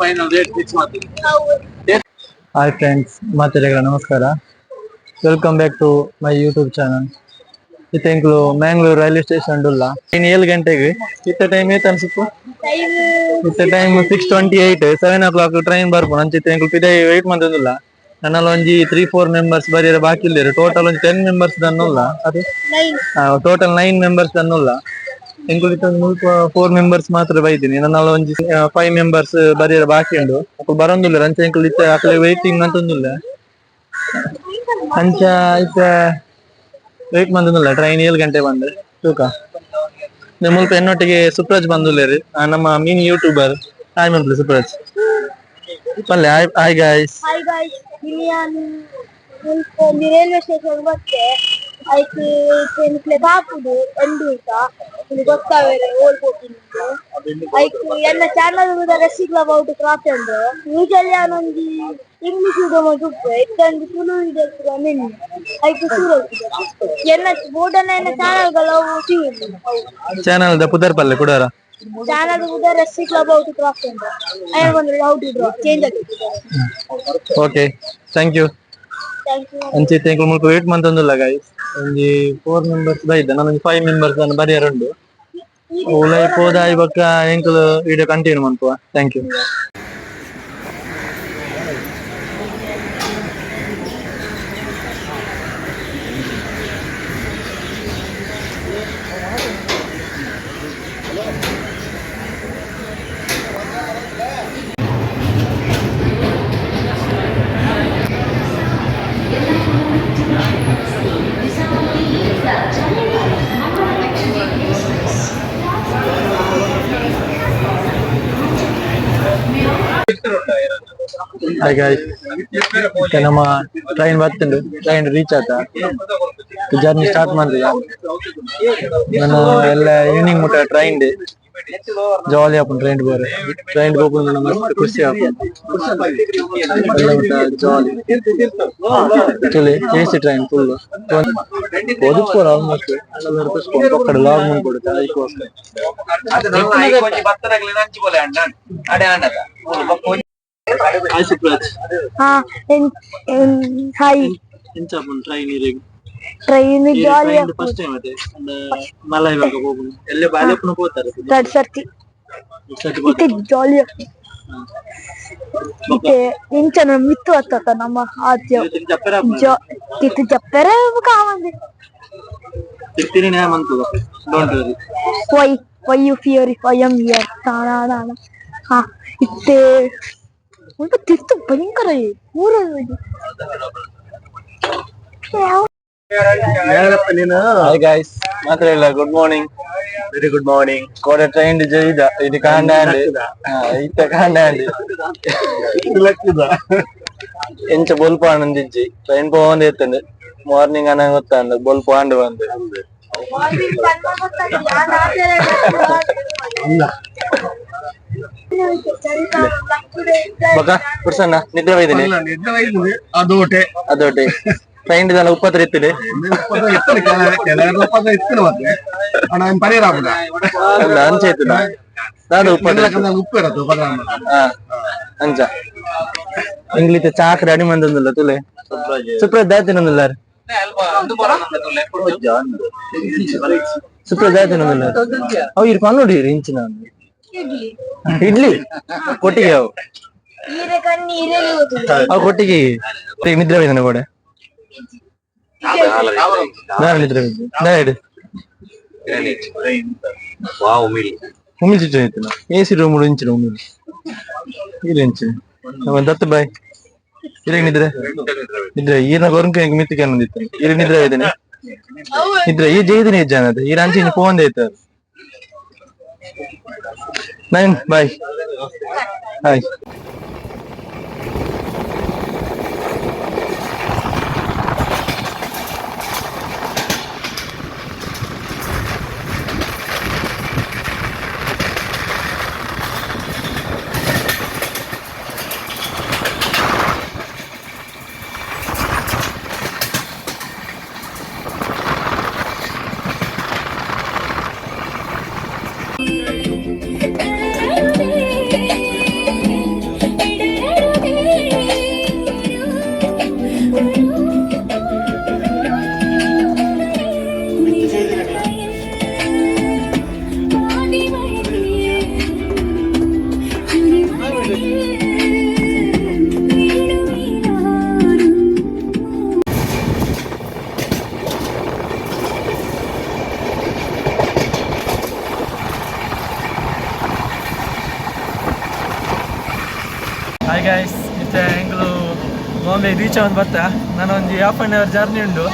Final rate hi friends ಮಾತೆಲ್ಲಗಳ ನಮಸ್ಕಾರ. Welcome back to my YouTube channel ಇತ್ತೆ Mangalore railway station ಡುಲ್ಲ ಇನ್ನು ಏಳು ಗಂಟೆಗೆ. ಇತ್ತ ಟೈಮ್ ಏತ ಅನ್ಸುತ್ತು? ಇತ್ತ time six twenty eight seven o'clock train ಬರ್ಬೋದು ಅಂಚಿತ್ತೆ ಇಂಕ್ಲು ಪಿದೆ ವೆಯ್ಟ್ ಮಾಡಿಲ್ಲ ನನ್ನಲ್ಲಿ ಒಂಜಿ ತ್ರೀ ಫೋರ್ ಮೆಂಬರ್ಸ್ ಬರೀ ಬಾಕಿ ಇಲ್ಲ ಟೋಟಲ್ ಒಂದು ಟೆನ್ ಮೆಂಬರ್ಸ್ ದನ್ನುಲ್ಲ. ಅದು? ಟೋಟಲ್ ನೈನ್ ಮೆಂಬರ್ಸ್ ಅನ್ನೋಲ್ಲ ಇಂಕ್ಲು ಮುಲ್ಪ ಫೋರ್ ಮೆಂಬರ್ಸ್ ಮಾತ್ರ ಬೈದಿನಿ. ನನ್ನಲ್ಲಿ ಒಂಜಿ ಫೈವ್ ಮೆಂಬರ್ಸ್ ಬರೀ ಬಾಕಿ ಉಂಡು. ಅಪ್ಪ ಬರೋಂದಿಲ್ಲ ಅಂಚ ಇಂಕ್ಲು ಇತ್ತ ಅಕ್ಲೆ ವೈಟಿಂಗ್ ಅಂತಂದಿಲ್ಲ. ಅಂಚ ಇತ್ತ ವೈಟ್ ಬಂದಿಲ್ಲ ಟ್ರೈನ್ ಏಳು ಗಂಟೆ ಬಂದ್ರೆ ತೂಕ. ನಿಮ್ಮ ಮುಲ್ಪ ಎನ್ನೊಟ್ಟಿಗೆ ಸುಪ್ರಾಜ್ ಬಂದಿಲ್ಲ ರೀ. ನಮ್ಮ ಮೀನ್ ಯೂಟ್ಯೂಬರ್ ಆಯ್ ಮಂತ್ಲಿ ಸುಪ್ರಾಜ್ ಮಲ್ಲಿ hi hi guys hi guys ಇಲ್ಲಿ ಒಂದು ರೈಲ್ವೆ ಸ್ಟೇಷನ್ ಬರ್ತೆ ಅದಕ್ಕೆ ಪ್ಲೇಸ್ ಹಾಕುದು ಒಂದು ಈಗ ಇಲ್ಲಿ ಗೊತ್ತಾಗಲ್ಲ ಓಲ್ ಹೋಗಿಂದು ಅದಕ್ಕೆ ಎಲ್ಲ ಚಾನಲ್ ಸಿಗ್ಲ ಅಬೌಟ್ ಕ್ರಾಫ್ಟ್ ಅಂದ್ರೆ ಈಗೆಲ್ಲ ಅವನೊಂದು ಇಂಗ್ಲಿಷ್ ವಿಡಿಯೋ ಉಪ್ಪು ಇತ್ತೊಂದು ತುಳು ವಿಡಿಯೋ ಕೂಡ ನಿನ್ನೆ. ಅದಕ್ಕೆ ಶುರು ಎಲ್ಲ ಬೋರ್ಡನ್ನ ಚಾನಲ್ಗಳು ಚಾನಲ್ದ ಪುದರ್ ಪಲ್ಲೆ ಕೊಡಾರ? ಚಾನಲ್ ಕೂಡ ಕ್ಲಬ್ ಔಟ್ ಕ್ರಾಫ್ಟ್ ಅಂದು ಅಯ್ಯ ಬಂದ್ರೆ ಔಟ್ ಇದ್ರು ಚೇಂಜ್ ಆಗಿದೆ okay thank you thank you ಅಂಚಿತ್ತೆ ಇಂಕ್ಲು ಮುಲ್ಪ ವೇಟ್ ಮಂತೊಂದುಲ್ಲ ಗಾಯ್ಸ್ ಒಂಜಿ ಫೋರ್ ಮೆಂಬರ್ಸ್ ಬೈದ ನಾನು ಫೈವ್ ಮೆಂಬರ್ಸ್ ಅನ್ನು ಉಂಡು ಉಲೈ ಪೋದ ಇವಾಗ ಎಂಕ್ಲು ವಿಡಿಯೋ ಕಂಟಿನ್ಯೂ ಮನ್ಪುವ ಥ್ಯಾಂಕ್ ಯು ಹಾಯ್ ಗಾಯ್ಸ್ ಮತ್ತೆ ನಮ್ಮ ಟ್ರೈನ್ ಬರ್ತುಂಡು ಟ್ರೈನ್ ರೀಚ್ ಆತ ಜರ್ನಿ ಸ್ಟಾರ್ಟ್ ಮಾಡಿದ ನಾನು ಎಲ್ಲ ಈವ್ನಿಂಗ್ ಮುಟ್ಟ ಟ್ರೈನ್ ಜಾಲಿ ಆಪನ್ ಟ್ರೈನ್ ಬೋರೆ ಟ್ರೈನ್ ಹೋಗ್ಕೊಂಡು ನಮ್ಮ ಮಸ್ತ್ ಖುಷಿ ಆಪನ್ ಎಲ್ಲ ಮುಟ್ಟ ಜಾಲಿ ಆಕ್ಚುಲಿ ಎಸಿ ಟ್ರೈನ್ ಫುಲ್ ಒದುಕೋರು ಆಲ್ಮೋಸ್ಟ್ ಒಕ್ಕಡೆ ಲಾಗ್ ಮುಂದ್ಕೊಡುತ್ತೆ ಅದಕ್ಕೋಸ್ಕರ ಹಾಯ್ ಸುಪ್ರಾಜ್ ಹಾ ಹಾಯ್. ಎಂಚಾಪನ್ ಟ್ರೈನ್ ಇರಿಗೆ ಟ್ರೈನ್ ಜಾಲಿ ಫಸ್ಟ್ ಟೈಮ್ ಅದೇ. ಮಲ ಇವಾಗ ಹೋಗುದು. ಎಲ್ಲೇ ಬಾಲೆಪ್ಪನ ಹೋಗ್ತಾರೆ ತರ್ಡ್ ಸರ್ತಿ. ಇತ್ತೆ ಜಾಲಿ ಇತ್ತೆ ಇಂಚನ ಮಿತ್ತು ಅತ್ತ ನಮ್ಮ ಆದ್ಯ. ಜಾ ಕಿತ್ತು ಚಪ್ಪರೆ ಕಾವಂದಿ ತಿರ್ತಿರಿ ನ್ಯಾಯ month don't worry why why you fear if I am here ತಾಣ ಹಾ ಇತ್ತೆ ಒಂದು ತಿರ್ತು ಭಯಂಕರ ನೀನು ಹಾಯ್ ಗಾಯ್ಸ್ ಮಾತ್ರ ಇಲ್ಲ good morning very good morning ಕೋಡೆ ಟ್ರೈನ್ ಜೈದ ಇದು ಕಾಂಡಾಂಡ್ ಇತ್ತ ಕಾಂಡಾಂಡ್ ಎಂಚ ಬೊಲ್ಪ ಆನಂದಿಜ್ಜಿ ಟ್ರೈನ್ ಪೋಂದ್ ಎತ್ತಂಡ್ ಮಾರ್ನಿಂಗ್ ಅನ್ನ ಗೊತ್ತಾಂಡ್ ಬೊಲ್ಪ ಆಂಡ್ ಬಂದು ಬಕ ಕುಡ್ಸಣ್ಣ ನಿದ್ರೆ ಬೈದಿನಿ ಅದೋಟೆ ಅದೋಟೆ ಫ್ರೆಂಡ್ ಇದೆಲ್ಲ ಉಪ್ಪತ್ರ ಎತ್ತಿದೆ ಪರಿಹಾರ ಅಲ್ಲ ಅಂಚೆ ಎತ್ತದ ನಾನು ಉಪ್ಪತ್ರ ಉಪ್ಪು ಇರತ್ತು ಅಂಚ ಇಂಗ್ಲಿತ್ ಚಾಕ್ರೆ ಅಡಿ ಮಂದೊಂದಿಲ್ಲ ತುಲೆ ಸುಪ್ರಜ್ ದಾತಿನೊಂದಿಲ್ಲ ಸುಪ್ರಜ್ ದಾತಿನೊಂದಿಲ್ಲ ಅವು ಇರ್ ನೋಡಿ ಇಂಚಿನ ಇಡ್ಲಿ. ಕೊಟ್ಟಿಗೆ ಅವು? ಅವು ಕೊಟ್ಟಿಗೆ. ಈಗ ನಿದ್ರೆ ಬೈದ ಕೂಡ. ನಾನು ನಿದ್ರೆ ಬೈದೆ ಉಮಿಲ್ ರೂಮ್ ಇಂಚಿನ ಉಮಿಲ್ ನಮ್ಮ ದತ್ತ ಬಾಯ್. ಇರಗ್ ನಿದ್ರೆ. ನಿದ್ರೆ ಈರ್ನ ಗೋರ್ಕ ಮಿತ್ತಿಗೆ ಅನ್ನೋದಿತ್ತು ಇರಗ್ ನಿದ್ರೆ ಇದ್ದೇನೆ. ನಿದ್ರೆ ಈ ಜೈದಿನ ಇಜ್ಜಾನದ ಈ ರಂಚಿ ಫೋನ್ ಐತ ನೈನ್ ಬಾಯ್ ಹಾಯ್ ಬೀಚ್ ಒಂದು ಬರ್ತಾ? ನಾನೊಂದು ಹಾಫ್ ಆ್ಯಂಡ್ ಅವರ್ ಜರ್ನಿ ಉಂಡು.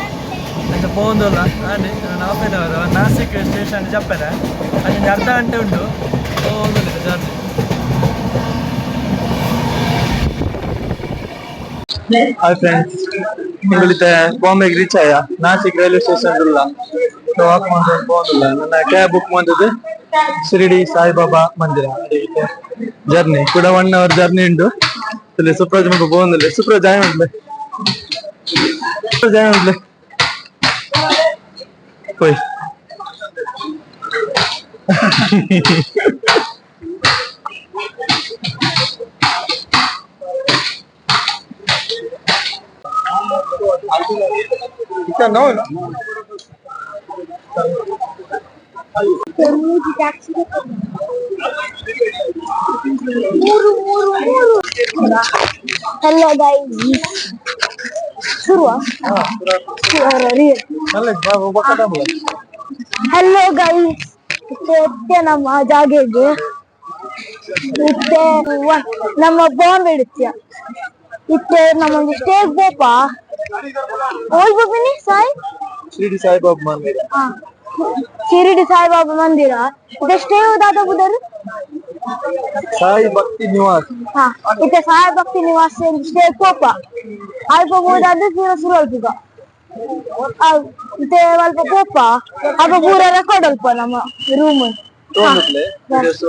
ಅಂತ ಪೋಂದಲ್ಲ ಆನೆ ನಾನು half and hour Nasik station ಜಪ್ಪರೆ. ಅದೊಂದು ಅರ್ಧ ಗಂಟೆ ಉಂಡು. ಹೋಗೋದಿಲ್ಲ ಜರ್ನಿ ಹಾಯ್ ಫ್ರೆಂಡ್ಸ್ ಬಾಂಬೆಗೆ ರೀಚ್ ಆಯ? ನಾಸಿಕ್ ರೈಲ್ವೆ ಸ್ಟೇಷನ್ ಇಲ್ಲ ಸೊ ವಾಕ್ ನನ್ನ ಕ್ಯಾಬ್ ಬುಕ್ ಮಾಡಿದ್ದು ಶಿರಡಿ ಸಾಯಿಬಾಬಾ ಮಂದಿರ. ಜರ್ನಿ ಕೂಡ ಒನ್ ಅವರ್ ಜರ್ನಿ ಉಂಟು ಬಂದಲ್ಲೇ ಸುಪ್ರಾಜ್ ಮಗ ಬೋಂದಲ್ಲೇ ಸುಪ್ರಾಜ್ ಆಯ ಮಾಡ್ಲೆ ಸುಪ್ರಾಜ್ ಆಯ ಮಾಡ್ಲೆ ಹೋಯ್ Não, não. ಮೂರು ಹಲೋ ಗಾಯಿ ಶುರುವ ಹಲೋ ಗೈಸ್ ಮತ್ತೆ ನಮ್ಮ ಜಾಗೆಗೆ ಮತ್ತೆ ನಮ್ಮ ಬಾಂಬ್ ಇಡುತ್ತೀಯ. ಇತ್ತೆ ನಮಗೆ ಸ್ಟೇಜ್ ಬೋಪಾ ಓಲ್ ಬೋಪಿನಿ ಸಾಯ್. ಶಿರಡಿ ಸಾಯಿಬಾಬಾ ಮಂದಿರ. ಶಿರಡಿ ಸಾಯಿಬಾಬಾ ಮಂದಿರ. ಇದು ಸ್ಟೇ ದಾದ ಬುಧರು ಸಾಯಿ ಭಕ್ತಿ ನಿವಾಸ್ ಹಾ ಇತ್ತೆ ಸಾಯಿ ಭಕ್ತಿ ನಿವಾಸ ಸ್ಟೇ ಕೋಪ ಅಲ್ಪ ಬೋದಾದ್ರೆ ಪೂರ ಶುರು ಅಲ್ಪಿಗ ಇತ್ತೆ ಅಲ್ಪ ಕೋಪ ಅಪ್ಪ ಪೂರ ರೆಕಾರ್ಡ್ ಅಲ್ಪ ನಮ್ಮ ರೂಮ್ ತೋಂದಿತ್ಲೆ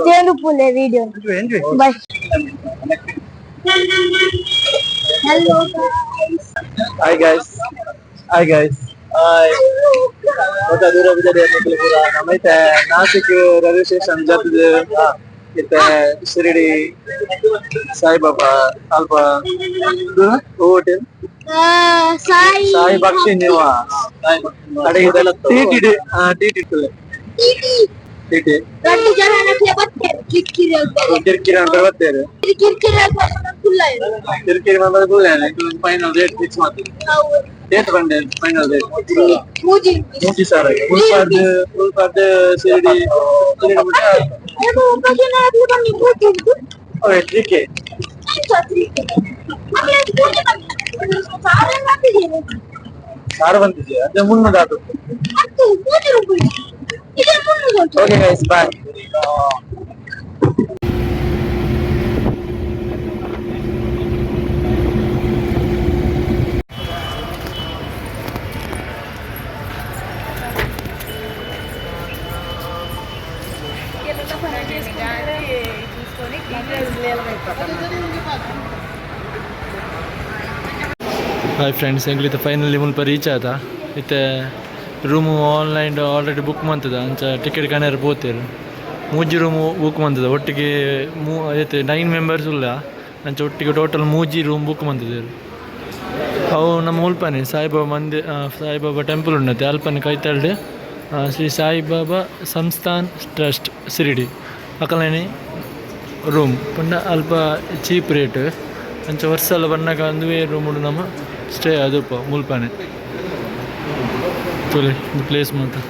ಚೇಂದು Phule video enjoy bye hello hi guys hi guys hi ಮತ್ತೆ ದೂರ ಬಿದ್ದರೆ ಮಕ್ಕಳು ಪೂರ ನಮ್ಮೈತೆ ನಾಸಿಕ್ ರೈಲ್ವೆ ಸ್ಟೇಷನ್ ಜಪ್ಪಿದೆ ಇತ್ತೆ ಶಿರಡಿ ಸಾಯಿಬಾಬಾ ಅಲ್ಪ ಹೋಟೆಲ್ ಸಾಯಿ ಸಾಯಿ ಭಕ್ತಿ ನಿವಾಸ್ ಕಡೆಗೆ ಇದೆಲ್ಲ ಟಿಟಿ ಟಿಟಿ ಟಿಟಿ రెండు జనాలకి బట్టారు కిక్కిరి ಕಿರಿಕಿರಿ ಅಂತ ಬರ್ತೇವೆ కిక్కిరి ఫుల్ ಕಿರಿಕಿರಿ ಬಂದ್ರೆ ಫೈನಲ್ ರೇಟ್ ಫಿಕ್ಸ್ ಮಾಡ್ತೀವಿ ಡೇಟ್ ಬಂದೆ ಫೈನಲ್ ರೇಟ್ ಮೂಜಿ ಮೂಜಿ ಸಾವಿರ ಫುಲ್ ಪಾರ್ಡ್ ಫುಲ್ ಪಾರ್ಡ್ ಶಿರಡಿ ಶಿರಡಿ ಬಿಟ್ಟ ఏమో పదిన అది బన్ని మూజి ತ್ರೀ ಕೆ అక్కడ మూజి సారే నాకు ಸಾರು ಬಂದಿದೆ ಅದೇ ಮುನ್ನೂರು ಆಟೋ అత్తు okay guys bye hi friends एंगली तो फाइनली उन पर रीच आया था इतने ರೂಮು ಆನ್ಲೈನ್ ಆಲ್ರೆಡಿ ಬುಕ್ ಮಾಡ್ತದೆ. ಅಂಚ ಟಿಕೆಟ್ ಕಣ್ಣಾರು ಪೋತೇರು. ಮೂಜಿ ರೂಮ್ ಬುಕ್ ಮಾಡ್ತದೆ. ಒಟ್ಟಿಗೆ ಮೂ ಐತೆ ನೈನ್ ಮೆಂಬರ್ಸ್ ಇಲ್ಲ ಅಂಚ ಒಟ್ಟಿಗೆ ಟೋಟಲ್ ಮೂಜಿ ರೂಮ್ ಬುಕ್ ಮಾಡ್ತಿದ್ದೇರು. ಅವು ನಮ್ಮ ಉಲ್ಪನೆ, ಸಾಯಿಬಾಬಾ ಮಂದಿ ಸಾಯಿಬಾಬಾ ಟೆಂಪಲ್ ಉಂಡತೆ ಅಲ್ಪನೆ ಕೈತಾಳ್ಡೆ ಶ್ರೀ ಸಾಯಿಬಾಬಾ ಸಂಸ್ಥಾನ್ ಟ್ರಸ್ಟ್ ಸಿರಿಡಿ ಅಕಲನೆ ರೂಮ್ ಪಂಡ ಅಲ್ಪ ಚೀಪ್ ರೇಟ್ ಅಂಚ ವರ್ಷ ಎಲ್ಲ ಬಂದಾಗ ಅಂದುವೇ ರೂಮ್ ನಮ್ಮ ಸ್ಟೇ, ಅದು ಮುಲ್ಪನೆ ತೊಲೆ ಪ್ಲೇಸ್ ಮಾತ್ರ.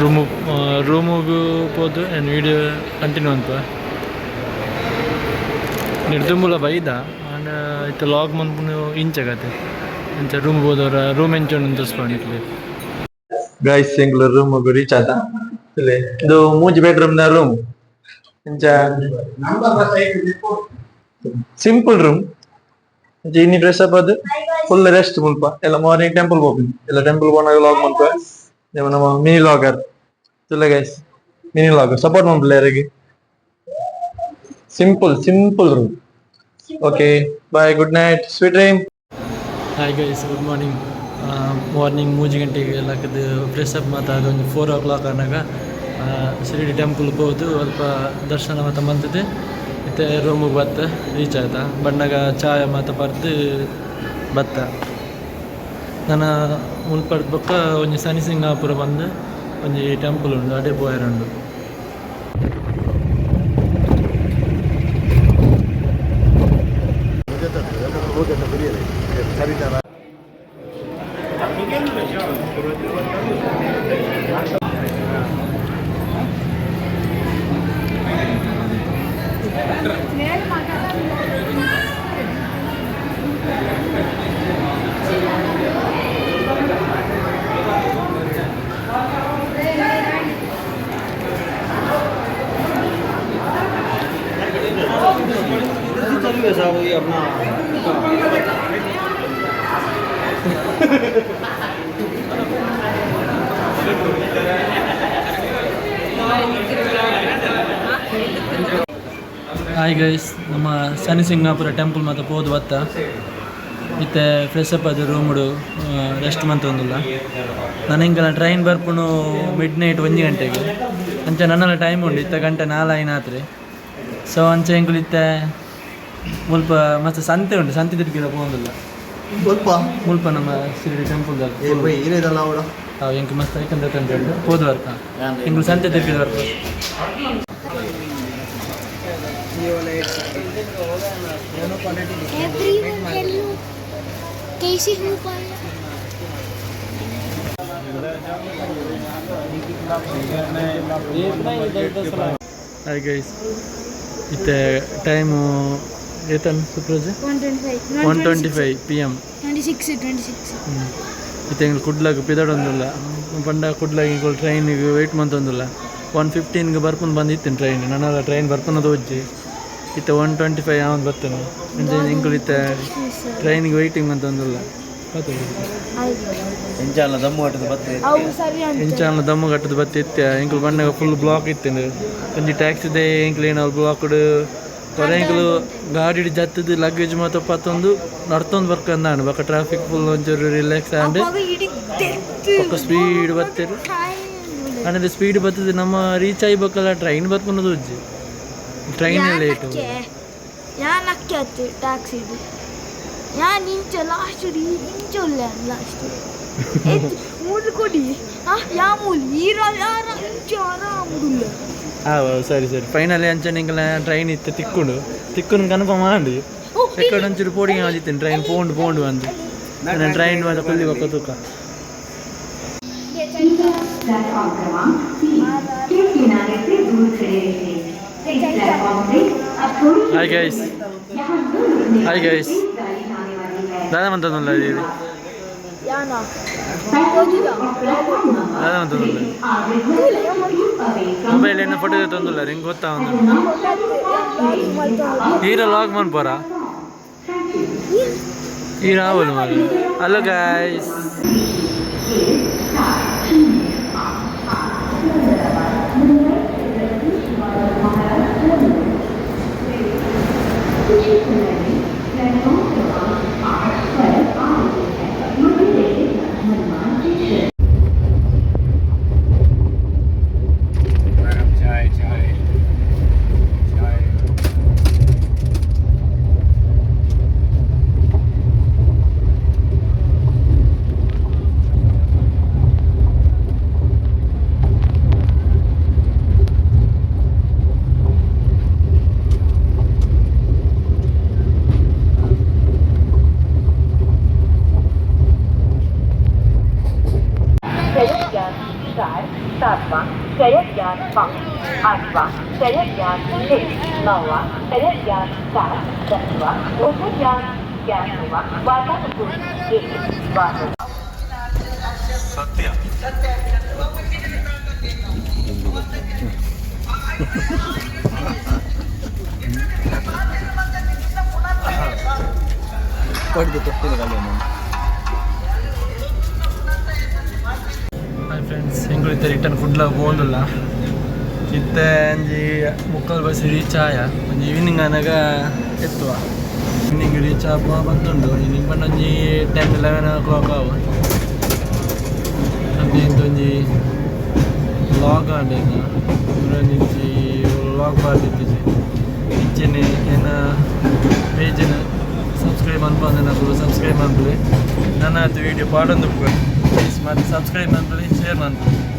ರೂಮು ರೂಮಿಗೂ ಹೋಗ್ಬೋದು ಏನು ವೀಡಿಯೋ ಕಂಟಿನ್ಯೂ ಅಂತ? ನಿರ್ದುಂಬುಲ ಬೈದ ಆಂಡ ಇತ್ತು ಲಾಗ್ ಮಂದ್ಪುನು ಇಂಚಾಗತ್ತೆ ಇಂಚ ರೂಮ್ ಹೋದವ್ರ ರೂಮ್ ಎಂಚೋಣ ತೋರಿಸ್ಕೊಂಡಿರ್ಲಿ ಗೈಸ್ ಸಿಂಗಲ್ ರೂಮ್ ರೀಚ್ ಆದ ಇದು ಮೂಜಿ ಬೆಡ್ರೂಮ್ನ ರೂಮ್ ಸಿಂಪಲ್ ರೂಮ್ ಇಂಚ ಇನ್ನಿ ಫ್ರೆಶ್ ಅಪ್ ಅದು ಫುಲ್ ರೆಸ್ಟ್ ಮುಲ್ಪ ಎಲ್ಲ ಮಾರ್ನಿಂಗ್ ಟೆಂಪಲ್ ಹೋಗ್ತೀನಿ ಎಲ್ಲ ಟೆಂಪಲ್ ಹೋದಾಗ ಲಾಗ್ ಮಾಡ್ಕ ಇವ ನಮ್ಮ ಮಿನಿ ಲಾಗರ್ ತುಲ್ಲ ಗೈಸ್ ಮಿನಿ ಲಾಗರ್ ಸಪೋರ್ಟ್ ಮಾಡ್ಬಿಲ್ಲ ಯಾರಿಗೆ simple simple room okay bye good night sweet dream hi guys good morning morning ಮೂಜಿ ಗಂಟೆಗೆ ಎಲ್ಲ ಫ್ರೆಶ್ ಅಪ್ ಮಾತಾಡೋದು ಅದೊಂದು ಫೋರ್ ಓ ಕ್ಲಾಕ್ ಆನಾಗ ಶಿರಡಿ ಟೆಂಪಲ್ ಹೋದು ಸ್ವಲ್ಪ ದರ್ಶನ ಮತ್ತು ಬಂದಿದೆ. ಮತ್ತು ರೂಮಿಗೆ ಬತ್ತ? ರೀಚ್ ಆಯ್ತಾ? ಬಣ್ಣಗ ಚಾಯ ಮತ್ತು ಬರ್ದು ಬತ್ತ? ನನ್ನ ಮುಲ್ಪಡ್ ಪಕ್ಕ ಒಂದು ಸನಿ ಸಿಂಗಾಪುರ ಬಂದು ಒಂದು ಟೆಂಪಲ್ ಉಂಡು ಅಡೆ ಪೋಯರುಂಡು है ಹಾಯ್ ಗೈಸ್ ನಮ್ಮ ಶನಿ ಸಿಂಗಾಪುರ ಟೆಂಪಲ್ ಮತ್ತು ಪೋದು ಬತ್ತ ಇತ್ತೆ ಫ್ರೆಶ್ ಅಪ್ ಅದು ರೂಮುಡು ರೆಸ್ಟ್ ಮಂತ್ ಒಂದಿಲ್ಲ. ನಾನು ಹಿಂಗೆ ಟ್ರೈನ್ ಬರ್ಕೊಂಡು ಮಿಡ್ ನೈಟ್ ಒಂದು ಗಂಟೆಗೆ. ಅಂಚೆ ನನ್ನೆಲ್ಲ ಟೈಮ್ ಉಂಡು, ಇತ್ತ ಗಂಟೆ ನಾಲ್ಕು ಆತ್ರಿ ಸೊ ಅಂಚೆ ಹೆಂಗೆ ಇತ್ತೆ ಮುಲ್ಪ ಮತ್ತು ಸಂತೆ ಉಂಟು, ಸಂತೆ ತಿರುಗಿದ ಹೋಗೋದಿಲ್ಲ. ಸ್ವಲ್ಪ ಮುಲ್ಪ ನಮ್ಮ ಶಿರಡಿ ಟೆಂಪಲ್ ಏನಿದಲ್ಲ ಅವಡ ತಾವು ಹೆಂಗೆ ಮಸ್ತ್ ಐಕಂತ ತಂದು ಹೋದ ವರ್ಕ ಹಿಂಗೆ ಸಂತೆ ತೆಗೆದ ವರ್ಕ called? ಹಾಯ್ ಗೈಸ್ ಇತ್ತೆ ಟೈಮು ಏತನ್ ಸುಪ್ರಜ್ 125. One twenty five P M 26, 26. ಇತ್ತೆ ಎಂಗಳು ಕುಡ್ಲಾಗ ಪಿದಾಡೊಂದಿಲ್ಲ ಪಂಡ ಕುಡ್ಲಾಗ ಈಗ ಟ್ರೈನಿಗೆ ವೆಯ್ಟ್ ಮಂತೊಂದಿಲ್ಲ ಒನ್ ಫಿಫ್ಟೀನ್ಗೆ ಬರ್ಕೊಂಡು ಬಂದಿತ್ತೀನಿ ಟ್ರೈನ್ ನನ್ನೆಲ್ಲ ಟ್ರೈನ್ ಬರ್ಪನ್ನದು ಒಜ್ಜಿ ಇತ್ತೆ ಒನ್ ಟ್ವೆಂಟಿ ಫೈವ್ ಯಾವನ್ ಬರ್ತಾನೆ ಇಂಗಳು ಇತ್ತೆ ಟ್ರೈನಿಗೆ ವೆಯ್ಟಿಂಗ್ ಮಂತೊಂದುಲ್ಲ ಎಂಚಾಲ ದಮ್ಮು ಕಟ್ಟದ ಬತ್ತೆ ಇಂಚಾನ ದಮ್ಮು ಕಟ್ಟದ ಬತ್ತಿತ್ತೆ ಎಂಕಲ್ ಬಂದಾಗ ಫುಲ್ ಬ್ಲಾಕ್ ಇತ್ತೇನೆ ಒಂಜಿ ಟ್ಯಾಕ್ಸಿದೆ ಎಂಕಲ್ ಏನೋ ಬ್ಲಾಕ್ಡ್ ಕೊನೆಗಳು ಗಾಡಿ ಜತ್ತದ ಲಗೇಜ್ ಮಾತ್ರ ಪತ್ತೊಂದು ನಡ್ತೊಂದು ಬರ್ಕಂದ ನಾನು. ಬಕ ಟ್ರಾಫಿಕ್ ಫುಲ್ ಒಂಚೂರು ರಿಲ್ಯಾಕ್ಸ್ ಆಂಡ್ ಬಕ ಸ್ಪೀಡ್ ಬರ್ತೀರಿ ಅಂದ್ರೆ ಸ್ಪೀಡ್ ಬರ್ತದೆ ನಮ್ಮ ರೀಚ್ ಆಗ್ಬೇಕಲ್ಲ ಟ್ರೈನ್ ಬರ್ಕೊಂಡು ಉಜ್ಜಿ. ಟ್ರೈನ್ ಲೇಟ್ ಟ್ಯಾಕ್ಸಿ ಕೊಡಿ. ಯಾ ಸರಿ ಸರಿ ಫೈನಲ್ ಅಂಚನೆ ಹಿಂಗೆಲ್ಲ ಟ್ರೈನ್ ಇತ್ತು ತಿಕ್ಕುಂಡು ತಿಕ್ಕುನು ಕನ್ಫರ್ಮ್ ಮಾಡಿ ಎಕ್ಕಡ ಒಂಚೂರು ಪೋಡಿಗೆ ಹಾಜಿತ್ತೇನೆ ಟ್ರೈನ್ ಪೋಂಡು ಪೋಂಡು ಅಂದು ನಾನು ಟ್ರೈನ್ ಮೇಲೆ ಕೊಲ್ಲಿ ಒಕ್ಕ ತೂಕ ಹಾಯ್ ಗೈಸ್ ಹಾಯ್ ಗೈಸ್ ದಾದಾ ಮಂತದಲ್ಲ ಇದು ಯಾನ Passengers of platform number Dada ಮಂತಂದಿಲ್ಲ are requested to keep away from mobile ಏನು ಫೋಟೋ ತಂದಿಲ್ಲ ನಿಂಗೆ ಗೊತ್ತಾ ಒಂದು ಹೀರ ಲಾಗ್ ಮನ್ಪೋರ ಹೀರ ಆವಲು ಮಾರ ಹಲೋ ಗಾಯ್ಸ್ चाय ಬಾಹ್ ತೆರೆ ಗ್ಯಾನ್ ಏನಾವಾ ತೆರೆ ಗ್ಯಾನ್ ಪ್ಯಾ ಪ್ಯಾಕ್ವಾ ಓಬು ಗ್ಯಾನ್ ಗ್ಯಾನು ವಾ ಬಾ ಪು ಫ್ರೆಂಡ್ಸ್ ಸಿಂಗ್ ಇದ್ದರೆ ರಿಟರ್ನ್ ಫುಡ್ಲ ಓನ್ ಅಲ್ಲ ಇತ್ತೆ ಒಂಜಿ ಮುಕ್ಕಲ್ ಬಸ್ ರೀಚ್ ಆಯ ಒಂಜಿ ಈವ್ನಿಂಗ್ ಅನಾಗ ಎತ್ತುವ ಈವ್ನಿಂಗ್ ರೀಚ್ ಆಪ ಬಂದುಂಡು ಈವ್ನಿಂಗ್ ಬಂದು ಒಂಜಿ ಟೆನ್ ಲೆವೆನ್ ಓ ಕ್ಲಾಕ್ ಆವು ಅದೇ ಒಂಜಿ ಲಾಗ್ ಆಂಡೇನು ಒಂಜಿ ಲಾಗ್ ಪಾರ್ದಿತ್ತಿಜಿ ಇಂಚೆನೆ ಏನ ಪೇಜಿನ ಸಬ್ಸ್ಕ್ರೈಬ್ ಅನ್ಪಂದ್ರೆ ನಾವು ಸಬ್ಸ್ಕ್ರೈಬ್ ಮಾಡ್ಬಿಡಿ ನನ್ನ ಅದು ವೀಡಿಯೋ ಪಾಡೊಂದು ಪ್ಲೀಸ್ ಮತ್ತೆ ಸಬ್ಸ್ಕ್ರೈಬ್ ಮಾಡ್ಬಿಡಿ ಶೇರ್ ಮಾಡ್ಬಿಡಿ